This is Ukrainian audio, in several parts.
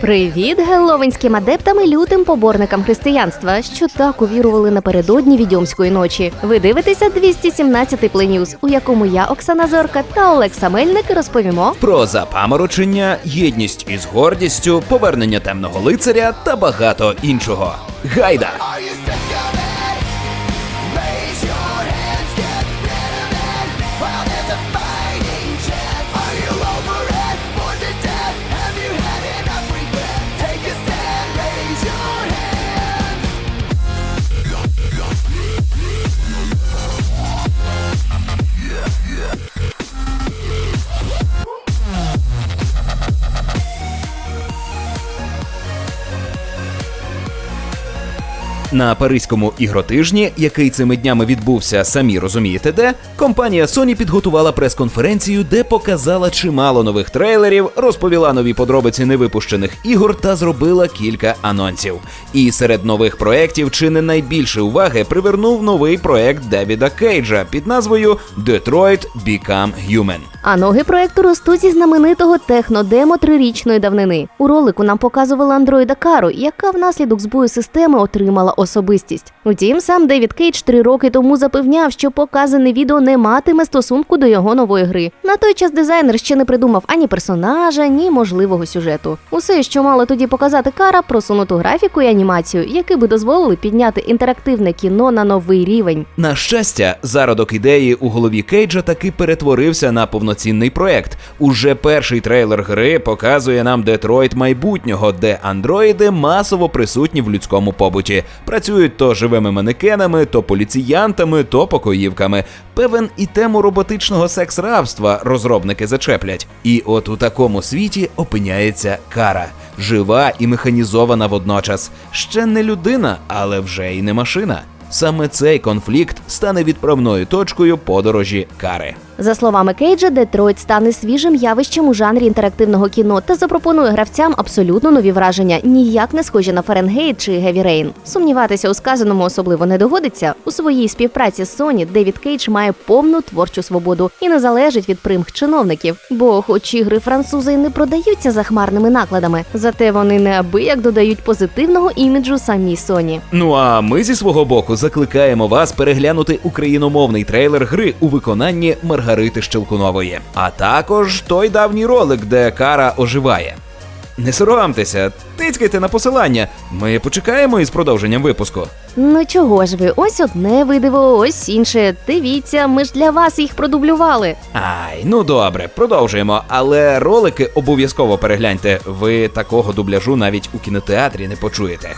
Привіт геловинським адептам і лютим поборникам християнства, що так увірували напередодні відьомської ночі. Ви дивитеся 217 Play News, у якому я, Оксана Зорка та Олекса Мельник розповімо Про запаморочення, єдність із гордістю, повернення темного лицаря та багато іншого. Гайда! На паризькому ігротижні, який цими днями відбувся, самі розумієте де, компанія Sony підготувала прес-конференцію, де показала чимало нових трейлерів, розповіла нові подробиці невипущених ігор та зробила кілька анонсів. І серед нових проєктів чи не найбільше уваги привернув новий проєкт Девіда Кейджа під назвою Detroit Become Human. А ноги проекту ростуть зі знаменитого технодемо трирічної давнини. У ролику нам показували андроїда Кару, яка внаслідок збою системи отримала особистість. Утім, сам Девід Кейдж три роки тому запевняв, що показане відео не матиме стосунку до його нової гри. На той час дизайнер ще не придумав ані персонажа, ні можливого сюжету. Усе, що мало тоді показати Кара, просунуту графіку і анімацію, які би дозволили підняти інтерактивне кіно на новий рівень. На щастя, зародок ідеї у голові Кейджа таки перетворився на повноцінний проект. Уже перший трейлер гри показує нам Детройт майбутнього, де андроїди масово присутні в людському побуті. Працюють то живими манекенами, то поліціянтами, то покоївками. Певен і тему роботичного секс-рабства розробники зачеплять. І от у такому світі опиняється кара. Жива і механізована водночас. Ще не людина, але вже й не машина. Саме цей конфлікт стане відправною точкою подорожі кари. За словами Кейджа, Детройт стане свіжим явищем у жанрі інтерактивного кіно та запропонує гравцям абсолютно нові враження, ніяк не схожі на Фаренгейт чи Heavy Rain. Сумніватися у сказаному особливо не доводиться. У своїй співпраці з Sony Девід Кейдж має повну творчу свободу і не залежить від примх чиновників. Бо, хоч ігри французи не продаються захмарними накладами, зате вони неабияк додають позитивного іміджу самій Sony. Ну а ми зі свого боку закликаємо вас переглянути україномовний трейлер гри у виконанні Маргарити Щелкунової, а також той давній ролик, де кара оживає. Не соромтеся, тицькайте на посилання. Ми почекаємо із продовженням випуску. Ну чого ж ви? Ось одне видиво, ось інше. Дивіться, ми ж для вас їх продублювали. Ай, ну добре, продовжуємо. Але ролики обов'язково перегляньте. Ви такого дубляжу навіть у кінотеатрі не почуєте.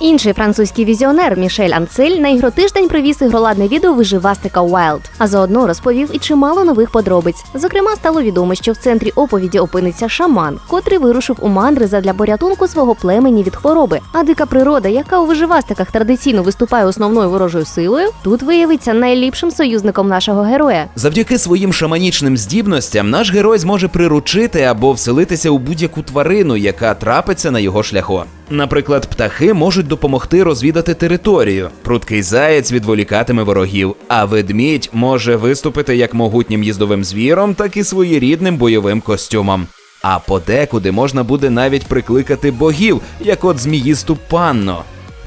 Інший французький візіонер Мішель Анцель на ігротиждень привіз ігроладне відео виживастика Wild, а заодно розповів і чимало нових подробиць. Зокрема, стало відомо, що в центрі оповіді опиниться шаман, котрий вирушив у мандри задля порятунку свого племені від хвороби. А дика природа, яка у виживастиках традиційно виступає основною ворожою силою, тут виявиться найліпшим союзником нашого героя. Завдяки своїм шаманічним здібностям наш герой зможе приручити або вселитися у будь-яку тварину, яка трапиться на його шляху. Наприклад, птахи можуть допомогти розвідати територію. Пруткий заєць відволікатиме ворогів, а ведмідь може виступити як могутнім їздовим звіром, так і своєрідним бойовим костюмом. А подекуди можна буде навіть прикликати богів, як от зміїсту панну,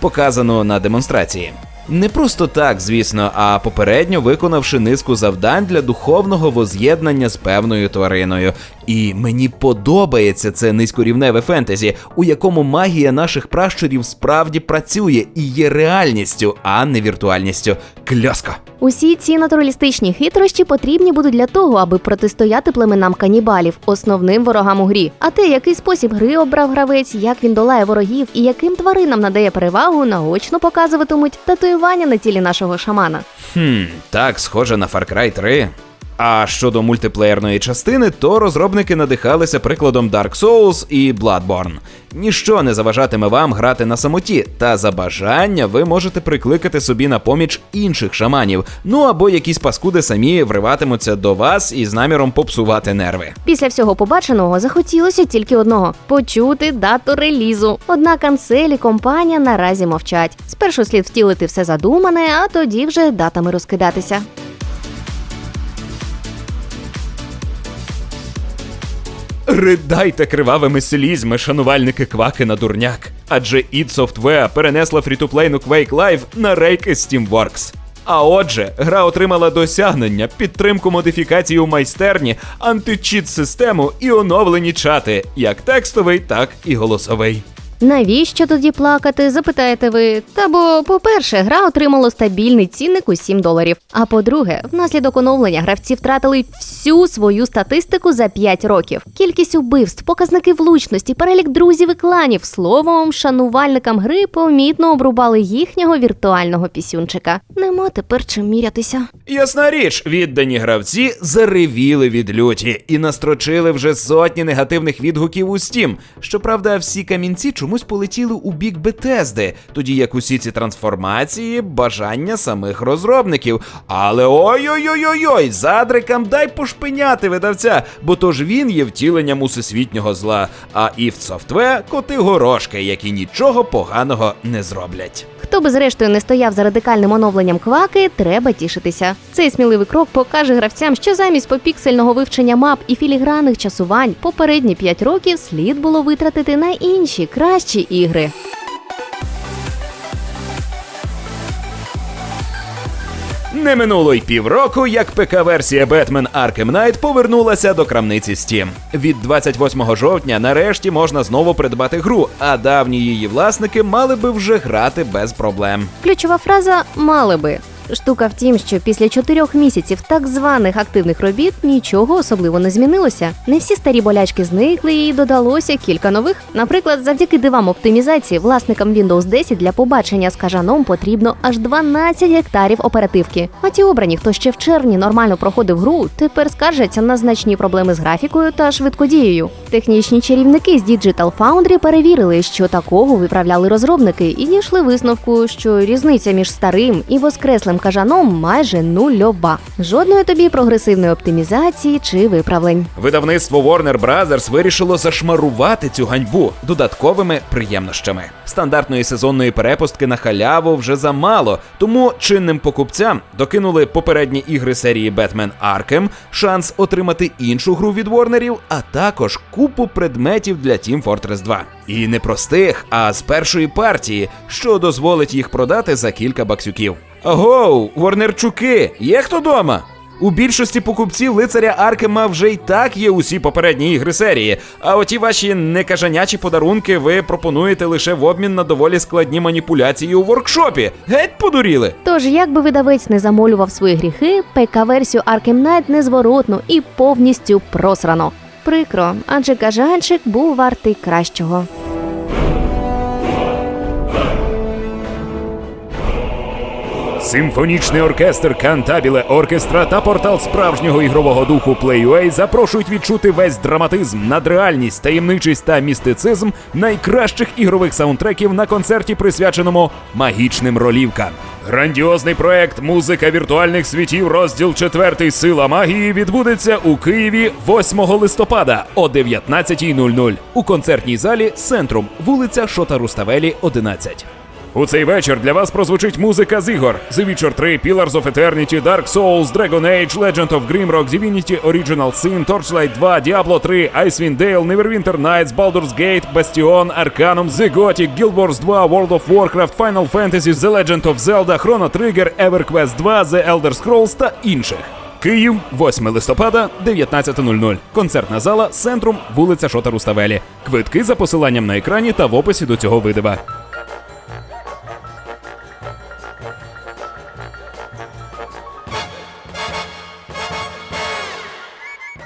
показано на демонстрації. Не просто так, звісно, а попередньо виконавши низку завдань для духовного воз'єднання з певною твариною. І мені подобається це низькорівневе фентезі, у якому магія наших пращурів справді працює і є реальністю, а не віртуальністю. Кльоско! Усі ці натуралістичні хитрощі потрібні будуть для того, аби протистояти племенам канібалів, основним ворогам у грі. А те, який спосіб гри обрав гравець, як він долає ворогів і яким тваринам надає перевагу, наочно показуватимуть татуювання на тілі нашого шамана. Хм, так, схоже на Far Cry 3. А щодо мультиплеєрної частини, то розробники надихалися прикладом Dark Souls і Bloodborne. Ніщо не заважатиме вам грати на самоті, та за бажання ви можете прикликати собі на поміч інших шаманів, ну або якісь паскуди самі вриватимуться до вас із наміром попсувати нерви. Після всього побаченого захотілося тільки одного почути дату релізу. Однак канцелі компанія наразі мовчать. Спершу слід втілити все задумане, а тоді вже датами розкидатися. Ридайте кривавими слізьми, шанувальники кваки на дурняк. Адже id Software перенесла фрітуплейну Quake Live на рейки Steamworks. А отже, гра отримала досягнення, підтримку модифікацій у майстерні, античіт систему і оновлені чати, як текстовий, так і голосовий. Навіщо тоді плакати? Запитаєте ви. Та бо, по-перше, гра отримала стабільний цінник у 7 доларів. А по-друге, внаслідок оновлення гравці втратили всю свою статистику за 5 років. Кількість убивств, показники влучності, перелік друзів і кланів. Словом, шанувальникам гри помітно обрубали їхнього віртуального пісюнчика. Нема тепер чим мірятися. Ясна річ, віддані гравці заревіли від люті і настрочили вже сотні негативних відгуків у Steam. Щоправда, всі камінці чомусь полетіли у бік Бетезди, тоді як усі ці трансформації бажання самих розробників. Але ой-ой-ой-ой, задрикам дай пошпиняти видавця, бо то ж він є втіленням усесвітнього зла, а Іфт Софтве – коти горошки, які нічого поганого не зроблять. Хто би зрештою не стояв за радикальним оновленням кваки, треба тішитися. Цей сміливий крок покаже гравцям, що замість попіксельного вивчення мап і філігранних часувань попередні 5 років слід було витратити на інші кращі ігри. Не минуло й півроку, як ПК-версія Batman Arkham Knight повернулася до крамниці Steam. Від 28 жовтня нарешті можна знову придбати гру, а давні її власники мали би вже грати без проблем. Ключова фраза мали би. Штука в тім, що після чотирьох місяців так званих активних робіт нічого особливо не змінилося. Не всі старі болячки зникли і додалося кілька нових. Наприклад, завдяки дивам оптимізації власникам Windows 10 для побачення з кажаном потрібно аж 12 гектарів оперативки. А ті обрані, хто ще в червні нормально проходив гру, тепер скаржаться на значні проблеми з графікою та швидкодією. Технічні чарівники з Digital Foundry перевірили, що такого виправляли розробники, і дійшли висновку, що різниця між старим і воскреслим кажаном майже нульова. Жодної тобі прогресивної оптимізації чи виправлень. Видавництво Warner Brothers вирішило зашмарувати цю ганьбу додатковими приємнощами. Стандартної сезонної перепустки на халяву вже замало, тому чинним покупцям докинули попередні ігри серії Batman Arkham, шанс отримати іншу гру від Warnerів, а також купу предметів для Team Fortress 2. І не простих, а з першої партії, що дозволить їх продати за кілька баксюків. Агоу, Ворнерчуки, є хто дома? У більшості покупців лицаря Аркема вже й так є усі попередні ігри серії. А оті ваші некажанячі подарунки ви пропонуєте лише в обмін на доволі складні маніпуляції у воркшопі. Геть подуріли. Тож, як би видавець не замолював свої гріхи, ПК-версію Arkham Knight незворотно і повністю просрано. Прикро, адже кажанчик був вартий кращого. Симфонічний оркестр Кантабіле Оркестра та портал справжнього ігрового духу PlayUA запрошують відчути весь драматизм, надреальність, таємничість та містицизм найкращих ігрових саундтреків на концерті, присвяченому магічним ролівкам. Грандіозний проект Музика віртуальних світів, розділ 4 Сила магії відбудеться у Києві 8 листопада о 19.00 у концертній залі Центрум, вулиця Шота Руставелі, 11. У цей вечір для вас прозвучить музика з ігор: The Witcher 3, Pillars of Eternity, Dark Souls, Dragon Age, Legend of Grimrock, Divinity Original Sin, Torchlight 2, Diablo 3, Icewind Dale, Neverwinter Nights, Baldur's Gate, Bastion, Arcanum, The Gothic, Guild Wars 2, World of Warcraft, Final Fantasy, The Legend of Zelda, Chrono Trigger, EverQuest 2, The Elder Scrolls та інших. Київ, 8 листопада, 19.00. Концертна зала Центрум, вулиця Шота Руставелі. Квитки за посиланням на екрані та в описі до цього видива.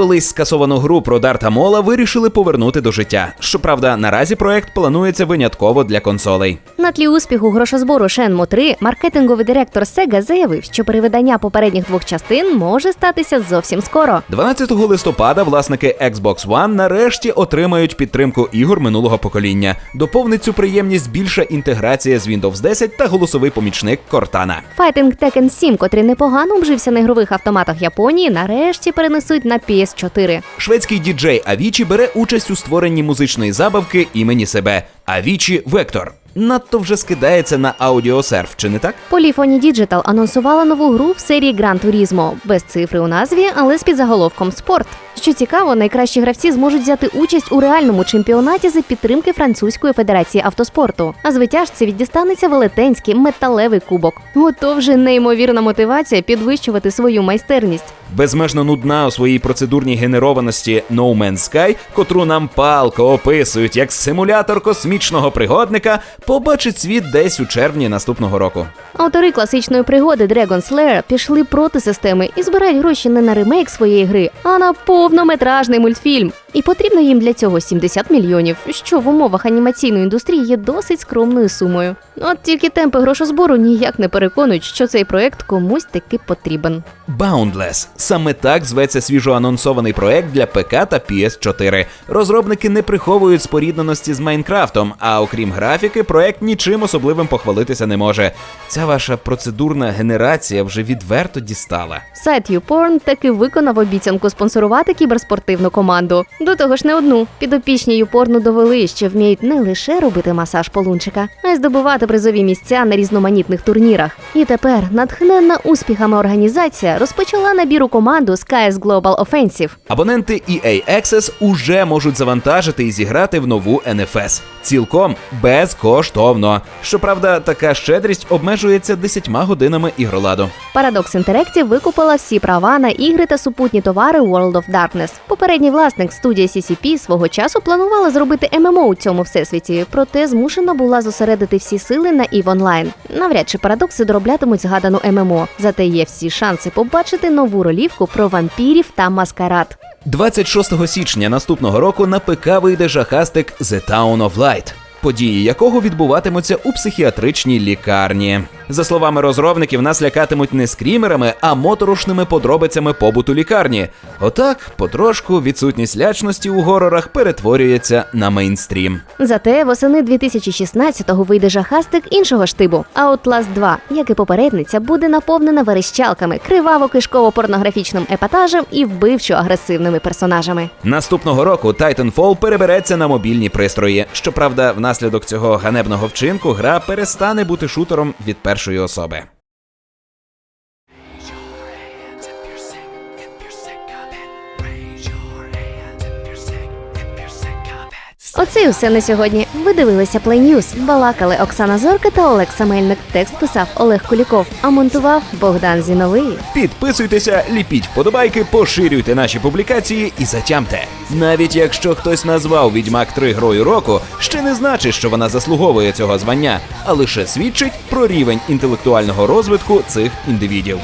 Колись скасовану гру про Дарта Мола вирішили повернути до життя. Щоправда, наразі проект планується винятково для консолей. На тлі успіху грошозбору Shenmue 3 маркетинговий директор Sega заявив, що перевидання попередніх двох частин може статися зовсім скоро. 12 листопада власники Xbox One нарешті отримають підтримку ігор минулого покоління. Доповнить цю приємність більша інтеграція з Windows 10 та голосовий помічник Cortana. Fighting Tekken 7, котрий непогано вжився на ігрових автоматах Японії, нарешті перенесуть на PS4. Шведський діджей Авічі бере участь у створенні музичної забавки імені себе Авічі Вектор. Надто вже скидається на аудіосерф, чи не так? Polyphony Digital анонсувала нову гру в серії Gran Turismo, без цифри у назві, але з підзаголовком спорт. Що цікаво, найкращі гравці зможуть взяти участь у реальному чемпіонаті за підтримки французької федерації автоспорту. А звитяжці віддістанеться велетенський металевий кубок. Ото вже неймовірна мотивація підвищувати свою майстерність. Безмежно нудна у своїй процедурній генерованості No Man's Sky, котру нам палко описують як симулятор космічного пригодника, побачить світ десь у червні наступного року. Автори класичної пригоди Dragon Slayer пішли проти системи і збирають гроші не на ремейк своєї гри, а на повнометражний мультфільм. І потрібно їм для цього 70 мільйонів, що в умовах анімаційної індустрії є досить скромною сумою. От тільки темпи грошозбору ніяк не переконують, що цей проект комусь таки потрібен. Boundless. Саме так зветься свіжо анонсований проект для ПК та PS4. Розробники не приховують спорідненості з Майнкрафтом, а окрім графіки, проект нічим особливим похвалитися не може. Ця ваша процедурна генерація вже відверто дістала. Сайт YouPorn таки виконав обіцянку спонсорувати кіберспортивну команду. До того ж, не одну підопічні YouPorn довели, що вміють не лише робити масаж полунчика, а й здобувати призові місця на різноманітних турнірах. І тепер натхненна успіхами організація розпочала набір у команду SkyS Global Offensive. Абоненти EA Access уже можуть завантажити і зіграти в нову NFS. Цілком безкоштовно. Щоправда, така щедрість обмежується 10 годинами ігроладу. Paradox Interactive викупила всі права на ігри та супутні товари World of Darkness. Попередній власник студія CCP свого часу планувала зробити ММО у цьому всесвіті, проте змушена була зосередити всі сили на EVE Online. Навряд чи парадокси дороблятимуть згадану ММО, зате є всі шанси побачити нову ролівку про вампірів та маскарад. 26 січня наступного року на ПК вийде жахастик The Town of Light, події якого відбуватимуться у психіатричній лікарні. За словами розробників, нас лякатимуть не скрімерами, а моторошними подробицями побуту лікарні. Отак, потрошку, відсутність лячності у горорах перетворюється на мейнстрім. Зате восени 2016-го вийде жахастик іншого штибу. Outlast 2, як і попередниця, буде наповнена верещалками, криваво-кишково-порнографічним епатажем і вбивчо-агресивними персонажами. Наступного року Titanfall перебереться на мобільні пристрої. Щоправда, внаслідок цього ганебного вчинку гра перестане бути шутером від першої особи. Оце і все на сьогодні. Ви дивилися Play News. Балакали Оксана Зорка та Олег Самельник. Текст писав Олег Куліков, а монтував Богдан Зіновий. Підписуйтеся, ліпіть вподобайки, поширюйте наші публікації і затямте. Навіть якщо хтось назвав Відьмак 3 грою року, ще не значить, що вона заслуговує цього звання, а лише свідчить про рівень інтелектуального розвитку цих індивідів.